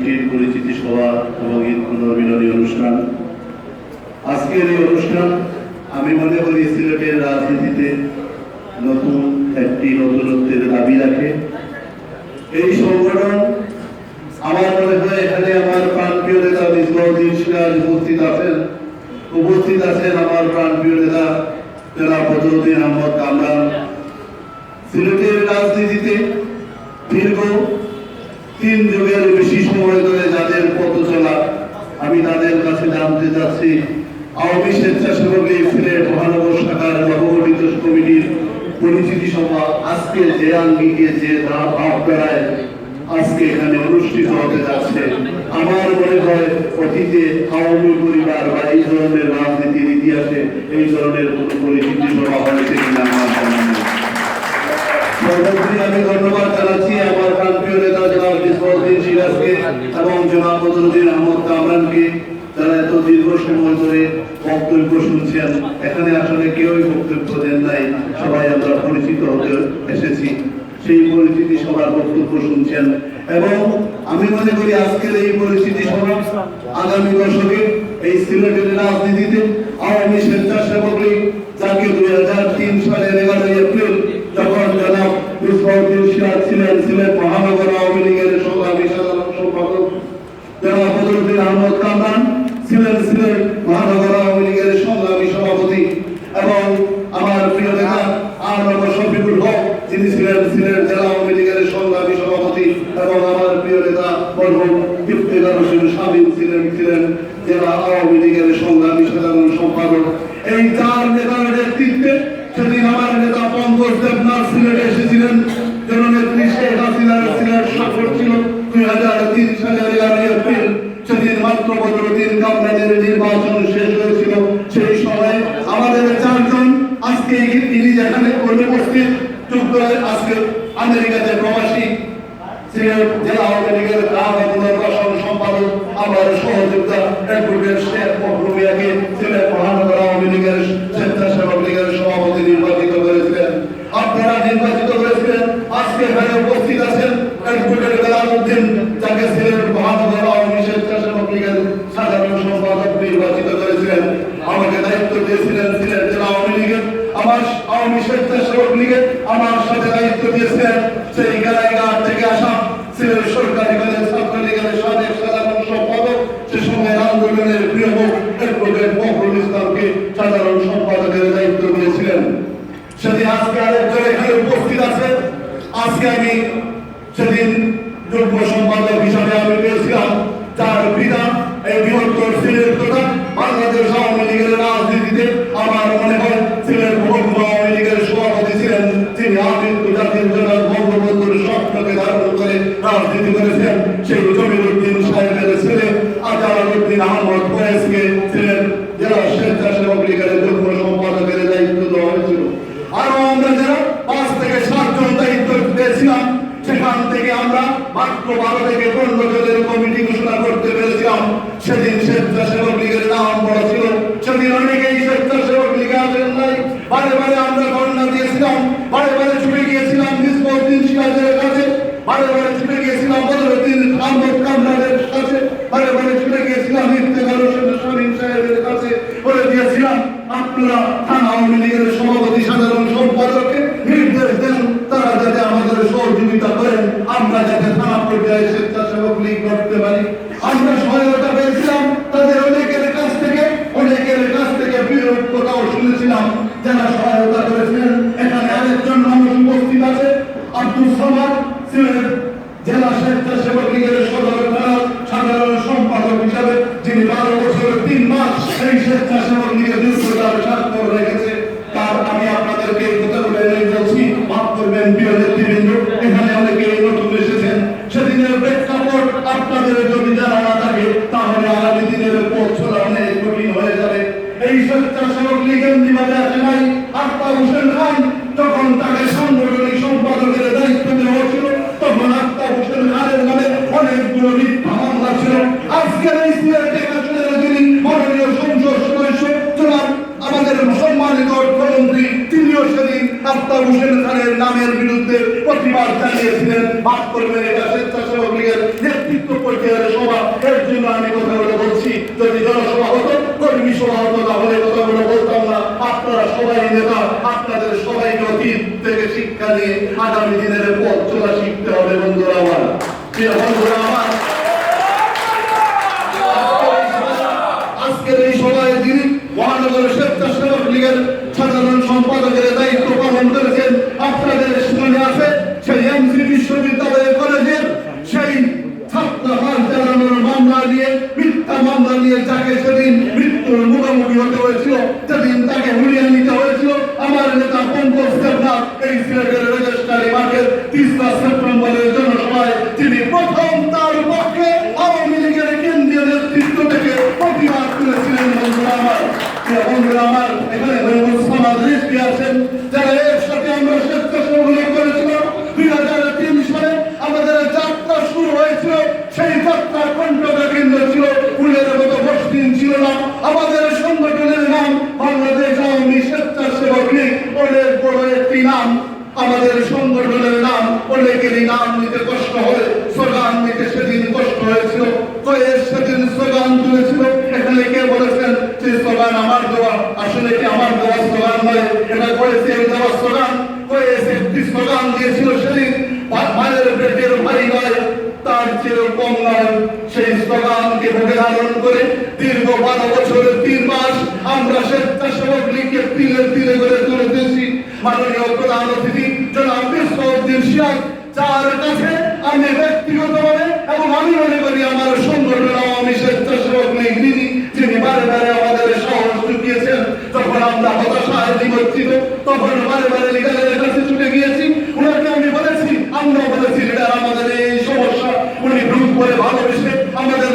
কমিটির পরিচিতি সভা এবং ঈদ পুনর্মিলনী অনুষ্ঠান। আজকের এই অনুষ্ঠান, আমি মনে করি সিলেটের রাজনীতিতে নতুন একটি নতুনত্বের দাবি রাখে। এই সংগঠন আমার মনে হয় এখানে আমার প্রাণপ্রিয় নেতা মিসবাউদ্দিন সিরাজ উপস্থিত আছেন। উপস্থিত আছেন আমার প্রাণপ্রিয় নেতা জনাব বদরুদ্দিন আহমদ কামরান। সিলেটের রাজনীতিতে দীর্ঘ তিন যুগের বেশি সময় ধরে যাদের পথ চলা, আমি তাদের কাছে জানতে চাচ্ছি, আওয়ামী স্বেচ্ছাসেবক লীগ সিলেট মহানগর শাখার নবগঠিত কমিটির পরিচিতি সভা আজকে যে আঙ্গিকে যে ভাবধারায় আজকে এখানে অনুষ্ঠিত হতে যাচ্ছে। আমার মনে হয় অতীতে আওয়ামী পরিবার বা এই ধরনের রাজনীতির ইতিহাসে এই ধরনের কোনো পরিচিতি সভা হয়েছে কিনা আমার আমি এবং আমি মনে করি আজকের এই পরিস্থিতি আগামী দশকে রাজনীতিতে আওয়ামী স্বেচ্ছাসেবক লীগ দুই হাজার তিন সালের এগারোই এপ্রিল মিসবাউদ্দিন সিরাজ ছিলেন সিলেট মহানগর আওয়ামী লীগের মহানগর আওয়ামী লীগের সংগ্রামী সভাপতি এবং আমার প্রিয় নেতা আর নব শফিকুল হক যিনি ছিলেন সিলেট জেলা আওয়ামী লীগের সংগ্রামী সভাপতি এবং আমার প্রিয় নেতা মরহুম ইফতেখার হোসেন স্বামী ছিলেন ছিলেন জেলা আওয়ামী লীগের সংগ্রামী সাধারণ সম্পাদক এই চার নেতার নেতৃত্বে সেদিন আমার নেতা পঙ্কজ দেবনাথ সিলেটে এসেছিলেন জননেত্রী শেখ হাসিনার সিলেট সফর ছিল দুই হাজার তিন সালের এগারোই এপ্রিল সেদিন মাত্র বদরুদ্দিন কামরানের নির্বাচন শেষ হয়েছিল সেই সময় আমাদের চারজন আজকে তিনি যেখানে অনুপস্থিত যুক্তরাজ্য আজকে আমেরিকাতে প্রবাসী সিলেট জেলা আওয়ামী লীগের গ্রাম এবং নির্বাচন সম্পাদক আমার সহযোগিতা অ্যাডভোকেট শেখ মহরুমিয়াকে সিলেট মহানগর আওয়ামী লীগের স্বেচ্ছাসেবক লীগের সভাপতি নির্বাচিত করেছিলেন আপনারা নির্বাচিত করেছিলেন আজকে এখানে উপস্থিত আছেন অ্যাডভোকেট বেলালউদ্দিন যাকে সিলেট মহানগর আওয়ামী স্বেচ্ছাসেবক লীগের সাধারণ সম্পাদক নির্বাচিত করেছিলেন আমাকে দিয়েছিলেন ছিলেন জেলা আওয়ামী লীগের, আমার আওয়ামী স্বেচ্ছাসেবক লীগের, আমার সাথে দায়িত্ব দিয়েছিলেন সেই গালাইঘাট থেকে আসা সিলেট সরকারি কলেজ ছাত্র লীগের সাবেক সাধারণ সম্পাদক সে সময় আন্দোলনের প্রিয় মুখ অ্যাডভোকেট মহরুল ইসলামকে সাধারণ সম্পাদকের দায়িত্ব দিয়েছিলেন সেদিন আজকে আরেকজন এখানে উপস্থিত আছে আজকে আমি সেদিন যুগ্ম সম্পাদক হিসাবে আমি পেয়েছিলাম তার পিতা এই বৃহত্তর সিলেট তথা বাংলাদেশ আওয়ামী লীগের রাজনীতিতে আমার মনে হয় সিলেট মহকুমা আওয়ামী লীগের সভাপতি ছিলেন তিনি আদিত্য জাতির জনক বঙ্গবন্ধুর স্বপ্নকে ধারণ করে রাজনীতি করেছেন সেই জমির উদ্দিন সাহেবের ছেলে আজারুদ্দিন আহমদ ফয়েজকে ছিলেন জেলা স্বেচ্ছাসেবক লীগের যুগ্ম সম্পাদকের দায়িত্ব দেওয়া হয়েছিল আরও আমরা যারা পাঁচ থেকে সাতজন দায়িত্ব পেয়েছিলাম সেখান থেকে আমরা মাত্র বারো থেকে পনেরো জনের কমিটি ঘোষণা করতে পেরেছিলাম সেদিন স্বেচ্ছাসেবক লীগের নাম বড় ছিল অনেকেই স্বেচ্ছাসেবক লীগে আসেন নাই। বারে বারে আমরা ধর্ণা দিয়েছিলাম, বারে বারে ছুটে গিয়েছিলাম নিষ্পত্তিন সিরাজের কাছে, বারে বারে ছুটে গিয়েছিলাম বদরুদ্দিন আহমদ কামরানের কাছে, বারে বারে ছুটে গিয়েছিলাম ইফতেখার হোসেন শামীম সাহেবের কাছে বলে দিয়েছিলাম, আপনারা থানা আওয়ামী লীগের সভাপতি, সাধারণ সম্পাদককে নির্দেশ দেন, তারা যাতে আমাদের সহযোগিতা করেন। আমরা যাতে থানা পর্যায়ে স্বেচ্ছাসেবক লীগ করতে পারি। আমরা সহায়তা পেয়েছিলাম তাদের অনেকের কাছ থেকে অনেকের কাছ থেকে বিরোধ কথাও শুনেছিলাম যারা সহায়তা করেছিলেন, এখানে আরেকজন মানুষ উপস্থিত আছে, আব্দুল সামাদ সিলেট জেলা স্বেচ্ছাসেবক লীগের সদর সাধারণ সম্পাদক হিসাবে, যিনি বারো বছরের তিন মাস এই স্বেচ্ছাসেবক লীগের দীর্ঘতার স্বাক্ষর মাফ করবেন, এটা স্বেচ্ছাসেবক নেতৃত্ব পর্যায়ের সভা। এর জন্য আমি কথাগুলো বলছি, যদি জনসভা হতো, কর্মী সভা হতো, তাহলে কথাগুলো বলতাম না। আপনারা সবাই নেতা, আপনাদের সবাইকে অতীত থেকে শিক্ষা নিয়ে আগামী দিনের পথ চলা শিখতে হবে বন্ধুরা আমার প্রিয় বন্ধুরা আমার আজকের এই সভায় যিনি মহানগর স্বেচ্ছাসেবক লীগের সাধারণ সম্পাদকের দায়িত্ব পালন করেছেন আপনাদের স্মরণে আছে সেই এমসি বিশ্ববিদ্যালয় কলেজের সেই ছাত্র হার চালানোর মামলা নিয়ে মিথ্যা নিয়ে যাকে সেদিন মৃত্যুর মুখোমুখি হতে হয়েছিল, সেদিন তাকে হুলিয়ে নিতে হয়েছিল। আমার নেতা পঙ্কজ দেবনাথ, এই সিলেটের রেজিস্ট্রারি মাঠের তিরিশটা সেপ্টেম্বরের জনসভায় তিনি প্রথম তার পক্ষে আওয়ামী লীগের কেন্দ্রীয় নেতৃত্ব থেকে প্রতিবাদ করেছিলেন বন্ধুরা আমার। বন্ধুরা আমার, এখানে মহবুব সমাজ রেস্টি আছেন, যারা এর সাথে আমরা স্বেচ্ছাসেবক করেছিলাম। দুই হাজার তিন সালে আমাদের যাত্রা শুরু হয়েছিল, সেই যাত্রা কণ্ঠকা কেন্দ্র ছিল মসৃণ ছিল না আমাদের সংগঠনের নাম বাংলাদেশ আওয়ামী স্বেচ্ছাসেবক লীগ অনেক বড় একটি নাম। আমাদের সংগঠনের নাম অনেকেরই নাম নিতে কষ্ট হবে স্লোগান নিতে সেদিন কষ্ট হয়েছিল কয়েক সেদিন স্লোগান তুলেছিল এখানে কে বলেছেন যে স্লোগান আমার দেওয়া আসলে কি আমার দেওয়া স্লোগান নয় এটা করেছে দেওয়া স্লোগান কয়েক একটি স্লোগান দিয়েছিল সেদিন মা- মায়ের পেটের ভারী নয় তার চেয়েও কম নয় সেই স্লোগানকে বুকে ধারণ করে দীর্ঘ বারো বছরের তিন মাস আমরা স্বেচ্ছাসেবক লীগকে তিলে তিলে করে তুলেছি মাননীয় প্রধান অতিথি জনাব বিশ্বউদ্দিন সিয়াক যার কাছে আমি ব্যক্তিগতভাবে এবং আমি মনে করি আমার সংগঠন আওয়ামী স্বেচ্ছাসেবক লীগ যিনি বারে বারে আমাদের সাহস জুগিয়েছেন, যখন আমরা হতাশায় নিমজ্জিত, তখন বারে বারে লিগালের কাছে ছুটে গিয়েছি। ওনাকে আমি বলেছি আমরা বলেছি, লিডার, আমাদের এই সমস্যা। উনি গ্রুপ করে ভালোবেসে আমাদের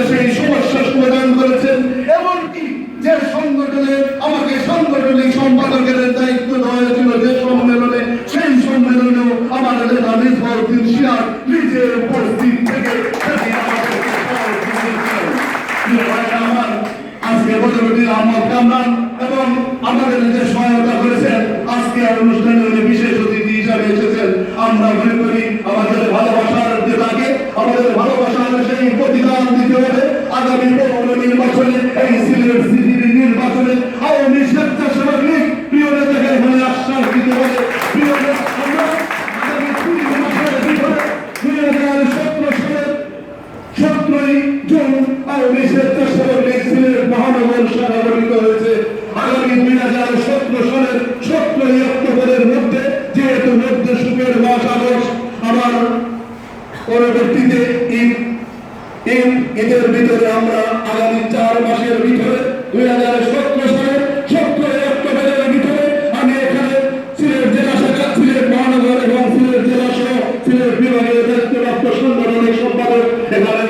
ভিতরে আমরা আগামী চার মাসের ভিতরে দুই হাজার সতেরো সালের সতেরোই অক্টোবরের ভিতরে আমি এখানে সিলেট জেলা শাখা সিলেট মহানগর এবং সিলেট জেলা সহ সিলেট বিভাগীয় দায়িত্বপ্রাপ্ত সাংগঠনিক সম্পাদক এখানে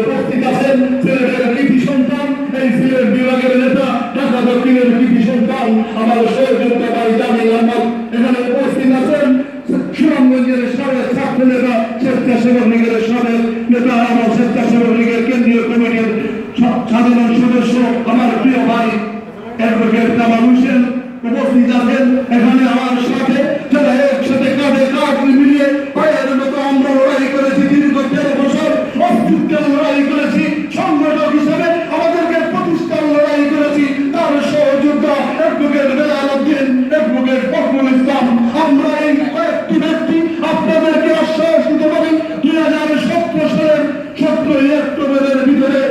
কামাল হোসেন উপস্থিত আছেন এখানে আমার সাথে যারা একসাথে কাঁধে কাঁধ মিলিয়ে ভাইয়ের মতো আমরা লড়াই করেছি, দীর্ঘ তেরো বছর অস্তিত্বের লড়াই করেছি, সংগঠক হিসেবে আমাদেরকে প্রতিষ্ঠার লড়াই করেছি, তার সহযোদ্ধা অ্যাডভোকেট বেলাল উদ্দিন অ্যাডভোকেট ফখরুল ইসলাম। আমরা এই কয়েকটি ব্যক্তি আপনাদেরকে আশ্বাস দিতে পারি, দুই হাজার সতেরো সালের সতেরোই অক্টোবরের ভিতরে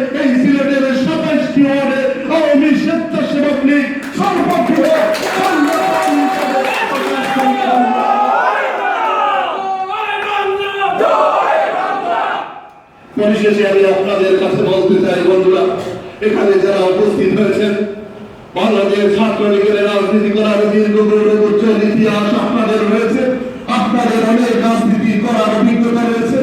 পরিশেষে আমি আপনাদের কাছে বলতে চাই, বন্ধুরা, এখানে যারা উপস্থিত হয়েছেন বাংলাদেশ ছাত্রলীগের রাজনীতি করার দীর্ঘ ইতিহাস আপনাদের রয়েছে, আপনাদের অনেক রাজনীতি করার অভিজ্ঞতা রয়েছে,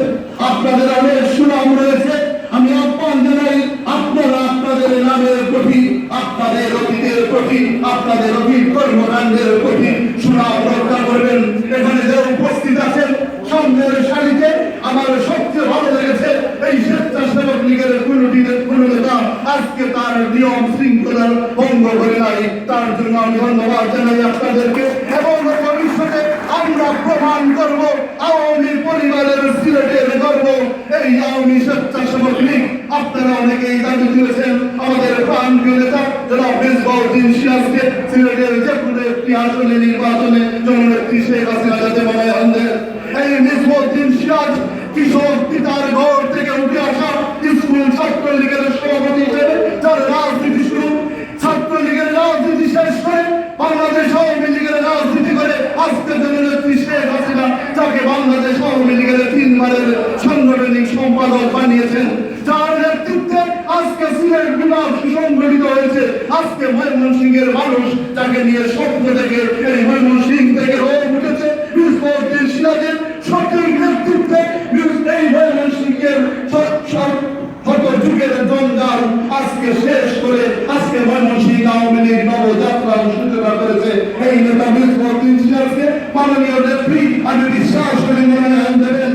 আপনাদের অনেক সুনাম রয়েছে। আমি আহ্বান জানাই, আপনারা আপনাদের নামের প্রতি, আপনাদের অতীতের প্রতি, আপনাদের অতীত কর্মকাণ্ডের প্রতি সুনাম রক্ষা করবেন। এখানে যারা উপস্থিত আছেন, সামনের সারিতে আমার সবচেয়ে ভালো এই স্বেচ্ছাসেবক লীগের কোনটি কোনো নেতা আজকে তার নিয়ম শৃঙ্খলা ভঙ্গ করে নাই। তার জন্য আমি ধন্যবাদ জানাই আপনাদেরকে এবং ভবিষ্যতে আমরা প্রমাণ করব আওয়ামী পরিবারের সিলেটের গর্ব। এই আওয়ামী স্বেচ্ছাসেবক লীগ, আপনারা অনেকেই দাবি তুলেছেন আমাদের প্রাণপ্রিয় নেতা জনাব মেজবাউদ্দিন সিরাজকে সিলেটের যে কোনো একটি আসনে নির্বাচনে জননেত্রী শেখ হাসিনা যাতে বানায় আনলেন। এই মেজবাউদ্দিন সিরাজ কিশোর পিতার ঘর থেকে উঠে আসা স্কুল ছাত্রলীগের সভাপতি হিসেবে? যার রাজনীতি শুরু। ছাত্রলীগের রাজনীতি শেষ করে বাংলাদেশ আওয়ামী লীগের রাজনীতি করে। আজকে জননেত্রী শেখ হাসিনা যাকে বাংলাদেশ আওয়ামী লীগের তিনবারের সাংগঠনিক সম্পাদক বানিয়েছেন। যার নেতৃত্বে আজকে সিলেট বিভাগ সুসংগঠিত হয়েছে। আজকে ময়মনসিংহের মানুষ যাকে নিয়ে স্বপ্ন থেকে এই ময়মনসিংহ থেকে হয়ে উঠেছে। বিস্ফোরণের সিরাজের সব শত যুগের জঞ্জাল আজকে শেষ করে আজকে ময়মনসিংহ আওয়ামী লীগ নবযাত্রার সূচনা করেছে। এই নেতা বিস্ফোরণ সিরাজকে মাননীয় নেত্রী আমি বিশ্বাস করি মনোনয়ন দেবেন।